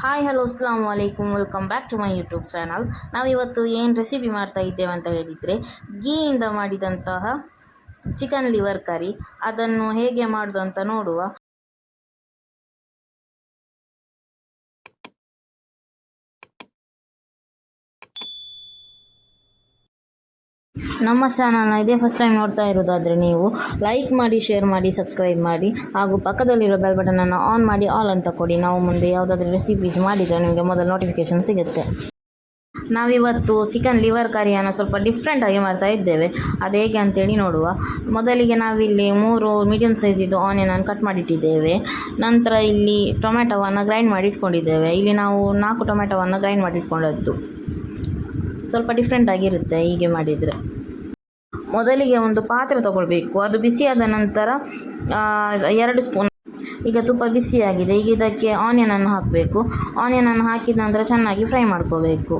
Hi hello ಅಸ್ಲಾಂ ವಲೈಕುಮ್ welcome back to my YouTube channel ನಾವು ಇವತ್ತು ಏನು ರೆಸಿಪಿ ಮಾಡ್ತಾ ಇದ್ದೇವೆ ಅಂತ ಹೇಳಿದರೆ ಗೀಯಿಂದ ಮಾಡಿದಂತಹ ಚಿಕನ್ ಲಿವರ್ ಕರಿ ಅದನ್ನು ಹೇಗೆ ಮಾಡೋದು ಅಂತ ನೋಡುವ. ನಮ್ಮ ಚಾನಲ್ನ ಇದೇ ಫಸ್ಟ್ ಟೈಮ್ ನೋಡ್ತಾ ಇರೋದಾದರೆ ನೀವು ಲೈಕ್ ಮಾಡಿ ಶೇರ್ ಮಾಡಿ ಸಬ್ಸ್ಕ್ರೈಬ್ ಮಾಡಿ, ಹಾಗೂ ಪಕ್ಕದಲ್ಲಿರೋ ಬೆಲ್ ಬಟನನ್ನು ಆನ್ ಮಾಡಿ ಆಲ್ ಅಂತ ಕೊಡಿ. ನಾವು ಮುಂದೆ ಯಾವುದಾದ್ರೂ ರೆಸಿಪೀಸ್ ಮಾಡಿದರೆ ನಿಮಗೆ ಮೊದಲು ನೋಟಿಫಿಕೇಶನ್ ಸಿಗುತ್ತೆ. ನಾವಿವತ್ತು ಚಿಕನ್ ಲಿವರ್ ಕರಿಯನ್ನು ಸ್ವಲ್ಪ ಡಿಫ್ರೆಂಟಾಗಿ ಮಾಡ್ತಾ ಇದ್ದೇವೆ. ಅದು ಹೇಗೆ ಅಂತೇಳಿ ನೋಡುವ. ಮೊದಲಿಗೆ ನಾವಿಲ್ಲಿ ಮೂರು ಮೀಡಿಯಮ್ ಸೈಜಿದ್ದು ಆನಿಯನನ್ನು ಕಟ್ ಮಾಡಿಟ್ಟಿದ್ದೇವೆ. ನಂತರ ಇಲ್ಲಿ ಟೊಮೆಟೊವನ್ನು ಗ್ರೈಂಡ್ ಮಾಡಿ ಇಟ್ಕೊಂಡಿದ್ದೇವೆ ಇಲ್ಲಿ ನಾವು ನಾಲ್ಕು ಟೊಮೆಟೊವನ್ನು ಗ್ರೈಂಡ್ ಮಾಡಿ ಇಟ್ಕೊಂಡದ್ದು ಸ್ವಲ್ಪ ಡಿಫ್ರೆಂಟಾಗಿರುತ್ತೆ ಹೀಗೆ ಮಾಡಿದರೆ. ಮೊದಲಿಗೆ ಒಂದು ಪಾತ್ರೆ ತಗೊಳ್ಬೇಕು. ಅದು ಬಿಸಿಯಾದ ನಂತರ ಎರಡು ಸ್ಪೂನ್. ಈಗ ತುಪ್ಪ ಬಿಸಿಯಾಗಿದೆ. ಈಗ ಇದಕ್ಕೆ ಆನಿಯನನ್ನು ಹಾಕಬೇಕು. ಆನಿಯನನ್ನು ಹಾಕಿದ ನಂತರ ಚೆನ್ನಾಗಿ ಫ್ರೈ ಮಾಡ್ಕೋಬೇಕು.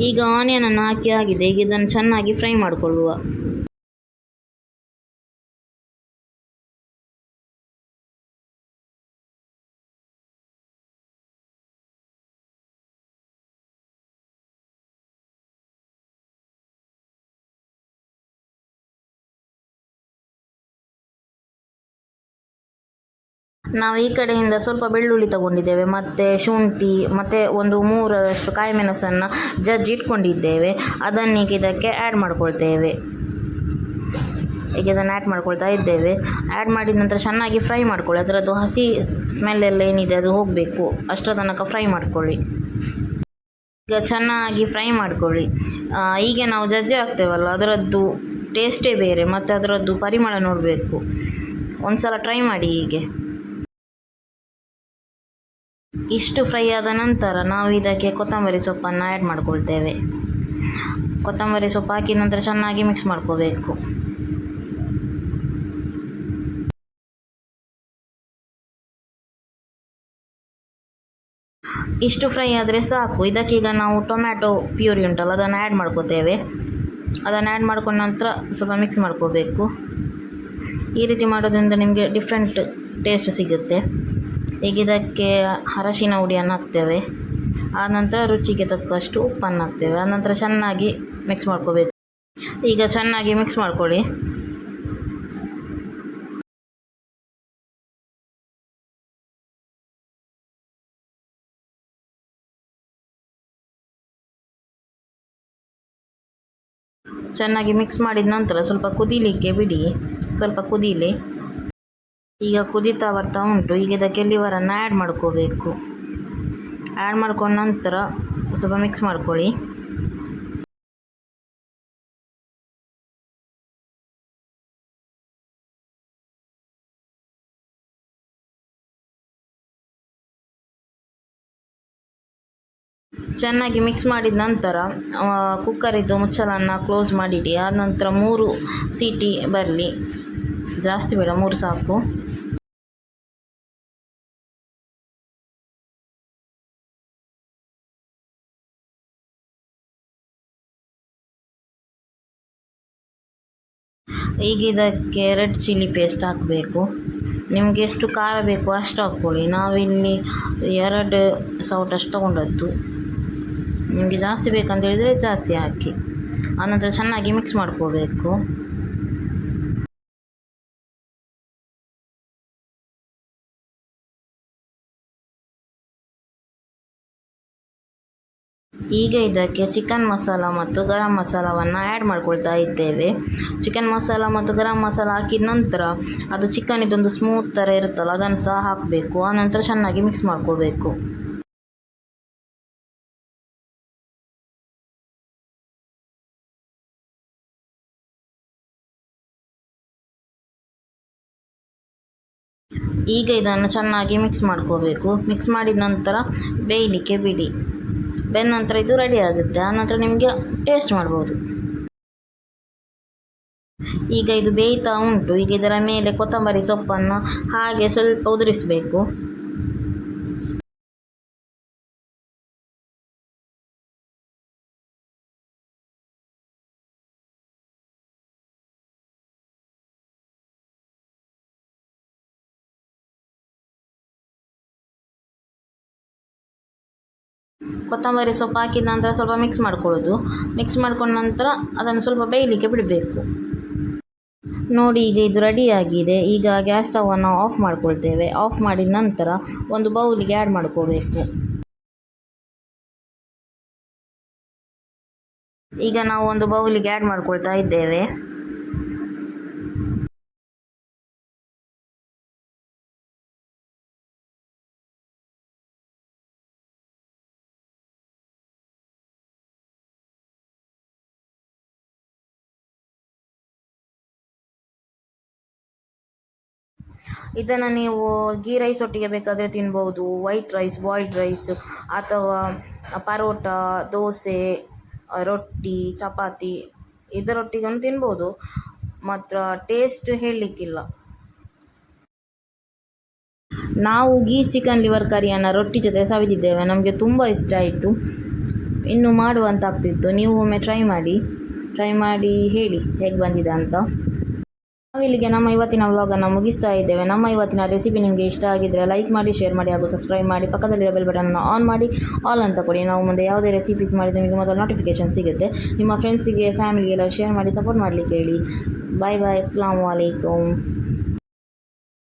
ಈಗ ಆನಿಯನ್ ಅನ್ನು ಹಾಕಿ ಆಗಿದೆ. ಈಗ ಇದನ್ನು ಚೆನ್ನಾಗಿ ಫ್ರೈ ಮಾಡಿಕೊಳ್ಳುವ. ನಾವು ಈ ಕಡೆಯಿಂದ ಸ್ವಲ್ಪ ಬೆಳ್ಳುಳ್ಳಿ ತಗೊಂಡಿದ್ದೇವೆ, ಮತ್ತು ಶುಂಠಿ, ಮತ್ತು ಒಂದು ಮೂರರಷ್ಟು ಕಾಯಿ ಮೆಣಸನ್ನು ಜಜ್ಜಿ ಇಟ್ಕೊಂಡಿದ್ದೇವೆ. ಅದನ್ನೀಗ ಇದಕ್ಕೆ ಆ್ಯಡ್ ಮಾಡ್ಕೊಳ್ತೇವೆ. ಈಗ ಇದನ್ನು ಆ್ಯಡ್ ಮಾಡ್ಕೊಳ್ತಾ ಇದ್ದೇವೆ. ಆ್ಯಡ್ ಮಾಡಿದ ನಂತರ ಚೆನ್ನಾಗಿ ಫ್ರೈ ಮಾಡ್ಕೊಳ್ಳಿ. ಅದರದ್ದು ಹಸಿ ಸ್ಮೆಲ್ ಎಲ್ಲ ಏನಿದೆ ಅದು ಹೋಗಬೇಕು. ಅಷ್ಟರ ತನಕ ಫ್ರೈ ಮಾಡ್ಕೊಳ್ಳಿ. ಈಗ ಚೆನ್ನಾಗಿ ಫ್ರೈ ಮಾಡ್ಕೊಳ್ಳಿ. ಈಗ ನಾವು ಜಜ್ಜಿ ಹಾಕ್ತೇವಲ್ಲ, ಅದರದ್ದು ಟೇಸ್ಟೇ ಬೇರೆ, ಮತ್ತು ಅದರದ್ದು ಪರಿಮಳ ನೋಡಬೇಕು. ಒಂದು ಸಲ ಟ್ರೈ ಮಾಡಿ ಹೀಗೆ. ಇಷ್ಟು ಫ್ರೈ ಆದ ನಂತರ ನಾವು ಇದಕ್ಕೆ ಕೊತ್ತಂಬರಿ ಸೊಪ್ಪನ್ನು ಆ್ಯಡ್ ಮಾಡ್ಕೊಳ್ತೇವೆ. ಕೊತ್ತಂಬರಿ ಸೊಪ್ಪು ಹಾಕಿದ ನಂತರ ಚೆನ್ನಾಗಿ ಮಿಕ್ಸ್ ಮಾಡ್ಕೋಬೇಕು. ಇಷ್ಟು ಫ್ರೈ ಆದರೆ ಸಾಕು. ಇದಕ್ಕೀಗ ನಾವು ಟೊಮ್ಯಾಟೊ ಪ್ಯೂರಿ ಉಂಟಲ್ಲ, ಅದನ್ನು ಆ್ಯಡ್ ಮಾಡ್ಕೋತೇವೆ. ಅದನ್ನು ಆ್ಯಡ್ ಮಾಡ್ಕೊಂಡ ನಂತರ ಸ್ವಲ್ಪ ಮಿಕ್ಸ್ ಮಾಡ್ಕೋಬೇಕು. ಈ ರೀತಿ ಮಾಡೋದ್ರಿಂದ ನಿಮಗೆ ಡಿಫ್ರೆಂಟ್ ಟೇಸ್ಟ್ ಸಿಗುತ್ತೆ. ಈಗ ಇದಕ್ಕೆ ಅರಶಿನ ಹುಡಿಯನ್ನು ಹಾಕ್ತೇವೆ. ಆನಂತರ ರುಚಿಗೆ ತಕ್ಕಷ್ಟು ಉಪ್ಪನ್ನು ಹಾಕ್ತೇವೆ. ಆನಂತರ ಚೆನ್ನಾಗಿ ಮಿಕ್ಸ್ ಮಾಡ್ಕೋಬೇಕು. ಈಗ ಚೆನ್ನಾಗಿ ಮಿಕ್ಸ್ ಮಾಡ್ಕೊಳ್ಳಿ. ಚೆನ್ನಾಗಿ ಮಿಕ್ಸ್ ಮಾಡಿದ ನಂತರ ಸ್ವಲ್ಪ ಕುದೀಲಿಕ್ಕೆ ಬಿಡಿ. ಸ್ವಲ್ಪ ಕುದೀಲಿ. ಈಗ ಕುದೀತಾ ಬರ್ತಾ ಉಂಟು. ಈಗ ಇದಕ್ಕೆ ಲಿವರನ್ನು ಆ್ಯಡ್ ಮಾಡ್ಕೋಬೇಕು. ಆ್ಯಡ್ ಮಾಡ್ಕೊಂಡ ನಂತರ ಸ್ವಲ್ಪ ಮಿಕ್ಸ್ ಮಾಡ್ಕೊಳ್ಳಿ. ಚೆನ್ನಾಗಿ ಮಿಕ್ಸ್ ಮಾಡಿದ ನಂತರ ಕುಕ್ಕರಿದ್ದು ಮುಚ್ಚಲನ್ನು ಕ್ಲೋಸ್ ಮಾಡಿಡಿ. ಆ ನಂತರ ಮೂರು ಸೀಟಿ ಬರಲಿ. ಜಾಸ್ತಿ ಬೇಡ, ಮೂರು ಸಾಕು. ಈಗ ಇದಕ್ಕೆ ರೆಡ್ ಚಿಲ್ಲಿ ಪೇಸ್ಟ್ ಹಾಕಬೇಕು. ನಿಮಗೆ ಎಷ್ಟು ಖಾರ ಬೇಕು ಅಷ್ಟು ಹಾಕ್ಕೊಳ್ಳಿ. ನಾವಿಲ್ಲಿ ಎರಡು ಸೌಟಷ್ಟು ತೊಗೊಂಡದ್ದು. ನಿಮಗೆ ಜಾಸ್ತಿ ಬೇಕಂತ ಹೇಳಿದರೆ ಜಾಸ್ತಿ ಹಾಕಿ. ಆನಂತರ ಚೆನ್ನಾಗಿ ಮಿಕ್ಸ್ ಮಾಡ್ಕೋಬೇಕು. ಈಗ ಇದಕ್ಕೆ ಚಿಕನ್ ಮಸಾಲ ಮತ್ತು ಗರಂ ಮಸಾಲವನ್ನು ಆ್ಯಡ್ ಮಾಡ್ಕೊಳ್ತಾ ಇದ್ದೇವೆ. ಚಿಕನ್ ಮಸಾಲ ಮತ್ತು ಗರಂ ಮಸಾಲ ಹಾಕಿದ ನಂತರ ಅದು ಚಿಕನ್ ಇದೊಂದು ಸ್ಮೂತ್ ಥರ ಇರುತ್ತಲ್ಲ, ಅದನ್ನು ಸಹ ಹಾಕಬೇಕು. ಆನಂತರ ಚೆನ್ನಾಗಿ ಮಿಕ್ಸ್ ಮಾಡ್ಕೋಬೇಕು. ಈಗ ಇದನ್ನು ಚೆನ್ನಾಗಿ ಮಿಕ್ಸ್ ಮಾಡ್ಕೋಬೇಕು. ಮಿಕ್ಸ್ ಮಾಡಿದ ನಂತರ ಬೇಯಲಿಕ್ಕೆ ಬಿಡಿ. ಬೆಂದ ನಂತರ ಇದು ರೆಡಿ ಆಗುತ್ತೆ. ಆನಂತರ ನಿಮಗೆ ಟೇಸ್ಟ್ ಮಾಡ್ಬೋದು. ಈಗ ಇದು ಬೇಯ್ತಾ ಉಂಟು. ಈಗ ಇದರ ಮೇಲೆ ಕೊತ್ತಂಬರಿ ಸೊಪ್ಪನ್ನು ಹಾಗೆ ಸ್ವಲ್ಪ ಉದುರಿಸಬೇಕು. ಕೊತ್ತಂಬರಿ ಸೊಪ್ಪು ಹಾಕಿದ ನಂತರ ಸ್ವಲ್ಪ ಮಿಕ್ಸ್ ಮಾಡ್ಕೊಳ್ಳೋದು. ಮಿಕ್ಸ್ ಮಾಡ್ಕೊಂಡ ನಂತರ ಅದನ್ನು ಸ್ವಲ್ಪ ಬೇಯಲಿಕ್ಕೆ ಬಿಡಬೇಕು. ನೋಡಿ, ಈಗ ಇದು ರೆಡಿಯಾಗಿದೆ ಈಗ ಗ್ಯಾಸ್ ಸ್ಟವನ್ನು ಆಫ್ ಮಾಡ್ಕೊಳ್ತೇವೆ. ಆಫ್ ಮಾಡಿದ ನಂತರ ಒಂದು ಬೌಲಿಗೆ ಆ್ಯಡ್ ಮಾಡ್ಕೋಬೇಕು. ಈಗ ನಾವು ಒಂದು ಬೌಲಿಗೆ ಆ್ಯಡ್ ಮಾಡ್ಕೊಳ್ತಾ ಇದ್ದೇವೆ. ಇದನ್ನು ನೀವು ಗೀ ರೈಸ್ ಒಟ್ಟಿಗೆ ಬೇಕಾದರೆ ತಿನ್ಬೋದು ವೈಟ್ ರೈಸ್ ಬಾಯ್ಲ್ಡ್ ರೈಸ್ ಅಥವಾ ಪರೋಟ, ದೋಸೆ, ರೊಟ್ಟಿ, ಚಪಾತಿ ಇದರೊಟ್ಟಿಗೂ ತಿನ್ಬೋದು. ಮಾತ್ರ ಟೇಸ್ಟ್ ಹೇಳಲಿಕ್ಕಿಲ್ಲ. ನಾವು ಗೀ ಚಿಕನ್ ಲಿವರ್ ಕರಿಯನ್ನು ರೊಟ್ಟಿ ಜೊತೆ ಸವಿದಿದ್ದೇವೆ. ನಮಗೆ ತುಂಬ ಇಷ್ಟ ಆಯಿತು. ಇನ್ನು ಮಾಡುವಂತಾಗ್ತಿತ್ತು. ನೀವು ಒಮ್ಮೆ ಟ್ರೈ ಮಾಡಿ. ಟ್ರೈ ಮಾಡಿ ಹೇಳಿ, ಹೇಗೆ ಬಂದಿದೆ ಅಂತ. ನಾವಿಲ್ಲಿಗೆ ನಮ್ಮ ಇವತ್ತಿನ ವ್ಲಾಗನ್ನು ಮುಗಿಸ್ತಾ ಇದ್ದೇವೆ. ನಮ್ಮ ಇವತ್ತಿನ ರೆಸಿಪಿ ನಿಮಗೆ ಇಷ್ಟ ಆಗಿದ್ದರೆ ಲೈಕ್ ಮಾಡಿ ಶೇರ್ ಮಾಡಿ ಹಾಗೂ ಸಬ್ಸ್ಕ್ರೈಬ್ ಮಾಡಿ. ಪಕ್ಕದಲ್ಲಿರೋ ಬೆಲ್ ಬಟನ್ ಆನ್ ಮಾಡಿ. ಆಲ್ ಅಂತ ಕೊಡಿ. ನಾವು ಮುಂದೆ ಯಾವುದೇ ರೆಸಿಪೀಸ್ ಮಾಡಿದರೆ ನಿಮಗೆ ಮೊದಲು ನೋಟಿಫಿಕೇಷನ್ ಸಿಗುತ್ತೆ. ನಿಮ್ಮ ಫ್ರೆಂಡ್ಸಿಗೆ ಫ್ಯಾಮಿಲಿಗೆಲ್ಲ ಶೇರ್ ಮಾಡಿ ಸಪೋರ್ಟ್ ಮಾಡಲಿಕ್ಕೆ ಹೇಳಿ. ಬಾಯ್ ಬಾಯ್ ಅಸ್ಲಾಂ ವಲೈಕುಮ್